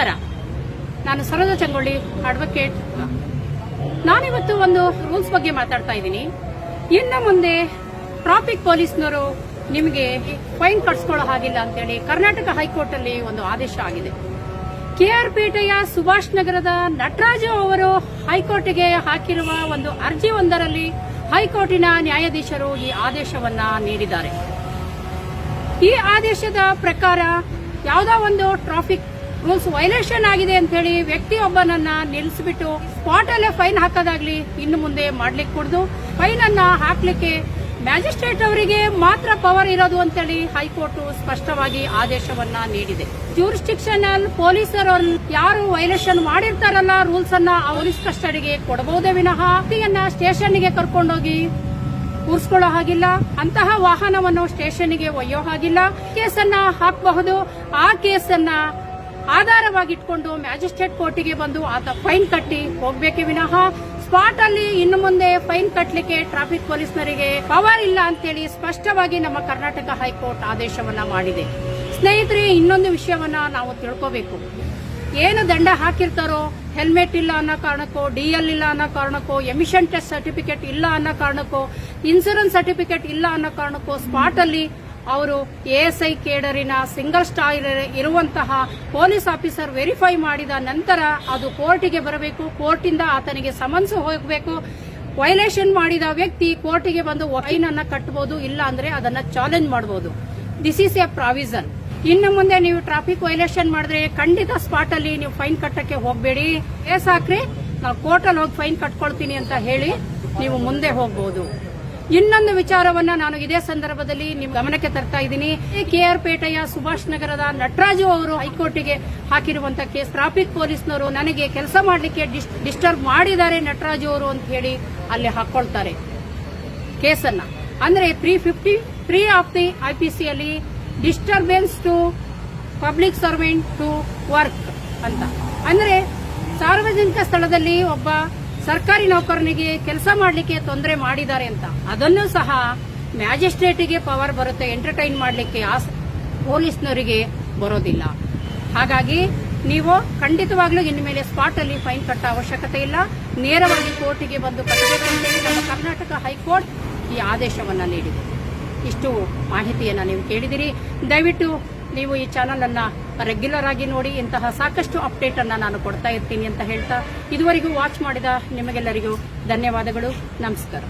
ನಮಸ್ಕಾರ. ನಾನು ಸರೋಜ ಚಂಗೊಳ್ಳಿ ಅಡ್ವೊಕೇಟ್ ನಾನಿವತ್ತು ಒಂದು ರೂಲ್ಸ್ ಬಗ್ಗೆ ಮಾತಾಡ್ತಾ ಇದ್ದೀನಿ. ಇನ್ನು ಮುಂದೆ ಟ್ರಾಫಿಕ್ ಪೊಲೀಸ್ನವರು ನಿಮಗೆ ಫೈನ್ ಕಟ್ಸ್ಕೊಳ್ಳೋ ಹಾಗಿಲ್ಲ ಅಂತೇಳಿ ಕರ್ನಾಟಕ ಹೈಕೋರ್ಟ್ ಅಲ್ಲಿ ಒಂದು ಆದೇಶ ಆಗಿದೆ. ಕೆಆರ್ ಪೇಟೆಯ ಸುಭಾಷ್ ನಗರದ ನಟರಾಜು ಅವರು ಹೈಕೋರ್ಟ್ಗೆ ಹಾಕಿರುವ ಒಂದು ಅರ್ಜಿ ಒಂದರಲ್ಲಿ ಹೈಕೋರ್ಟಿನ ನ್ಯಾಯಾಧೀಶರು ಈ ಆದೇಶವನ್ನ ನೀಡಿದ್ದಾರೆ. ಈ ಆದೇಶದ ಪ್ರಕಾರ ಯಾವುದೋ ಒಂದು ಟ್ರಾಫಿಕ್ ರೂಲ್ಸ್ ವೈಲೇಷನ್ ಆಗಿದೆ ಅಂತ ಹೇಳಿ ವ್ಯಕ್ತಿಯೊಬ್ಬನನ್ನ ನಿಲ್ಲಿಸಿಬಿಟ್ಟು ಸ್ಪಾಟ್ ಅಲ್ಲೇ ಫೈನ್ ಹಾಕೋದಾಗ್ಲಿ ಇನ್ನು ಮುಂದೆ ಮಾಡ್ಲಿಕ್ಕೆ ಕೊಡ್ದು ಫೈನ್ ಅನ್ನ ಹಾಕ್ಲಿಕ್ಕೆ ಮ್ಯಾಜಿಸ್ಟ್ರೇಟ್ ಅವರಿಗೆ ಮಾತ್ರ ಪವರ್ ಇರೋದು ಅಂತೇಳಿ ಹೈಕೋರ್ಟ್ ಸ್ಪಷ್ಟವಾಗಿ ಆದೇಶವನ್ನ ನೀಡಿದೆ. ಜೂರಿಸ್ಟಿಕ್ಷನ್ ಅಲ್ಲಿ ಪೊಲೀಸರು ಯಾರು ವೈಲೇಷನ್ ಮಾಡಿರ್ತಾರಲ್ಲ ರೂಲ್ಸ್ ಅನ್ನ ಪೊಲೀಸ್ ಕಸ್ಟಡಿಗೆ ಕೊಡಬಹುದೇ ವಿನಃ ವ್ಯಕ್ತಿಯನ್ನ ಸ್ಟೇಷನ್ಗೆ ಕರ್ಕೊಂಡೋಗಿ ಕೂರಿಸ್ಕೊಳ್ಳೋ ಹಾಗಿಲ್ಲ, ಅಂತಹ ವಾಹನವನ್ನು ಸ್ಟೇಷನ್ಗೆ ಒಯ್ಯೋ ಹಾಗಿಲ್ಲ, ಕೇಸನ್ನ ಹಾಕಬಹುದು, ಆ ಕೇಸನ್ನ ಆಧಾರವಾಗಿಟ್ಕೊಂಡು ಮ್ಯಾಜಿಸ್ಟ್ರೇಟ್ ಕೋರ್ಟಿಗೆ ಬಂದು ಆತ ಫೈನ್ ಕಟ್ಟಿ ಹೋಗ್ಬೇಕೆ ವಿನಃ. ಸ್ಪಾಟ್ ಅಲ್ಲಿ ಇನ್ನು ಮುಂದೆ ಫೈನ್ ಕಟ್ಟಲಿಕ್ಕೆ ಟ್ರಾಫಿಕ್ ಪೊಲೀಸ್ನರಿಗೆ ಪವರ್ ಇಲ್ಲ ಅಂತೇಳಿ ಸ್ಪಷ್ಟವಾಗಿ ನಮ್ಮ ಕರ್ನಾಟಕ ಹೈಕೋರ್ಟ್ ಆದೇಶವನ್ನ ಮಾಡಿದೆ. ಸ್ನೇಹಿತರೆ, ಇನ್ನೊಂದು ವಿಷಯವನ್ನ ನಾವು ತಿಳ್ಕೋಬೇಕು. ಏನು ದಂಡ ಹಾಕಿರ್ತಾರೋ, ಹೆಲ್ಮೆಟ್ ಇಲ್ಲ ಅನ್ನೋ ಕಾರಣಕ್ಕೋ, ಡಿಎಲ್ ಇಲ್ಲ ಅನ್ನೋ ಕಾರಣಕ್ಕೋ, ಎಮಿಷನ್ ಟೆಸ್ಟ್ ಸರ್ಟಿಫಿಕೇಟ್ ಇಲ್ಲ ಅನ್ನೋ ಕಾರಣಕ್ಕೋ, ಇನ್ಸೂರೆನ್ಸ್ ಸರ್ಟಿಫಿಕೇಟ್ ಇಲ್ಲ ಅನ್ನೋ ಕಾರಣಕ್ಕೋ ಸ್ಪಾಟ್ ಅಲ್ಲಿ ಅವರು ಎಎಸ್ಐ ಕೇಡರಿನ ಸಿಂಗಲ್ ಸ್ಟಾರ್ ಇರುವಂತಹ ಪೊಲೀಸ್ ಆಫೀಸರ್ ವೆರಿಫೈ ಮಾಡಿದ ನಂತರ ಅದು ಕೋರ್ಟಿಗೆ ಬರಬೇಕು. ಕೋರ್ಟಿಂದ ಆತನಿಗೆ ಸಮನ್ಸ್ ಹೋಗಬೇಕು. ವೈಲೇಷನ್ ಮಾಡಿದ ವ್ಯಕ್ತಿ ಕೋರ್ಟಿಗೆ ಬಂದು ವೈನ್ ಅನ್ನ ಕಟ್ಟಬಹುದು ಇಲ್ಲ ಅಂದ್ರೆ ಅದನ್ನ ಚಾಲೆಂಜ್ ಮಾಡಬಹುದು ದಿಸ್ ಈಸ್ ಎ ಪ್ರಾವಿಸನ್ ಇನ್ನು ಮುಂದೆ ನೀವು ಟ್ರಾಫಿಕ್ ವೈಲೇಷನ್ ಮಾಡಿದ್ರೆ ಖಂಡಿತ ಸ್ಪಾಟ್ ಅಲ್ಲಿ ನೀವು ಫೈನ್ ಕಟ್ಟಕ್ಕೆ ಹೋಗಬೇಡಿ. ಕೇಸ್ ಹಾಕ್ರಿ ನಾವು ಕೋರ್ಟಲ್ಲಿ ಹೋಗಿ ಫೈನ್ ಕಟ್ಕೊಳ್ತೀನಿ ಅಂತ ಹೇಳಿ ನೀವು ಮುಂದೆ ಹೋಗಬಹುದು ಇನ್ನೊಂದು ವಿಚಾರವನ್ನ ನಾನು ಇದೇ ಸಂದರ್ಭದಲ್ಲಿ ನಿಮ್ ಗಮನಕ್ಕೆ ತರ್ತಾ ಇದ್ದೀನಿ. ಕೆಆರ್ ಪೇಟೆಯ ಸುಭಾಷ್ ನಗರದ ನಟರಾಜು ಅವರು ಹೈಕೋರ್ಟಿಗೆ ಹಾಕಿರುವಂತಹ ಕೇಸ್. ಟ್ರಾಫಿಕ್ ಪೊಲೀಸ್ನವರು ನನಗೆ ಕೆಲಸ ಮಾಡಲಿಕ್ಕೆ ಡಿಸ್ಟರ್ಬ್ ಮಾಡಿದ್ದಾರೆ ನಟರಾಜು ಅವರು ಅಂತ ಹೇಳಿ ಅಲ್ಲಿ ಹಾಕೊಳ್ತಾರೆ ಕೇಸನ್ನ. ಅಂದ್ರೆ three fifty three of the IPC ಅಲ್ಲಿ disturbance to public servant to work ಅಂತ. ಅಂದ್ರೆ ಸಾರ್ವಜನಿಕ ಸ್ಥಳದಲ್ಲಿ ಒಬ್ಬ ಸರ್ಕಾರಿ ನೌಕರನಿಗೆ ಕೆಲಸ ಮಾಡಲಿಕ್ಕೆ ತೊಂದರೆ ಮಾಡಿದ್ದಾರೆ ಅಂತ. ಅದನ್ನು ಸಹ ಮ್ಯಾಜಿಸ್ಟ್ರೇಟಿಗೆ ಪವರ್ ಬರುತ್ತೆ, ಎಂಟರ್ಟೈನ್ ಮಾಡಲಿಕ್ಕೆ ಪೊಲೀಸ್ನವರಿಗೆ ಬರೋದಿಲ್ಲ. ಹಾಗಾಗಿ ನೀವು ಖಂಡಿತವಾಗ್ಲೂ ಇನ್ನು ಮೇಲೆ ಸ್ಪಾಟ್ ಅಲ್ಲಿ ಫೈನ್ ಕಟ್ಟ ಅವಶ್ಯಕತೆ ಇಲ್ಲ. ನೇರವಾಗಿ ಕೋರ್ಟಿಗೆ ಬಂದು ಕರ್ನಾಟಕ ಹೈಕೋರ್ಟ್ ಈ ಆದೇಶವನ್ನು ನೀಡಿದೆ. ಇಷ್ಟು ಮಾಹಿತಿಯನ್ನು ನೀವು ಕೇಳಿದಿರಿ. ದಯವಿಟ್ಟು ನೀವು ಈ ಚಾನಲ್ ಅನ್ನ ರೆಗ್ಯುಲರ್ ಆಗಿ ನೋಡಿ ಇಂತಹ ಸಾಕಷ್ಟು ಅಪ್ಡೇಟ್ ಅನ್ನ ನಾನು ಕೊಡ್ತಾ ಇರ್ತೀನಿ ಅಂತ ಹೇಳ್ತಾ ಇದುವರೆಗೂ ವಾಚ್ ಮಾಡಿದ ನಿಮಗೆಲ್ಲರಿಗೂ ಧನ್ಯವಾದಗಳು. ನಮಸ್ಕಾರ.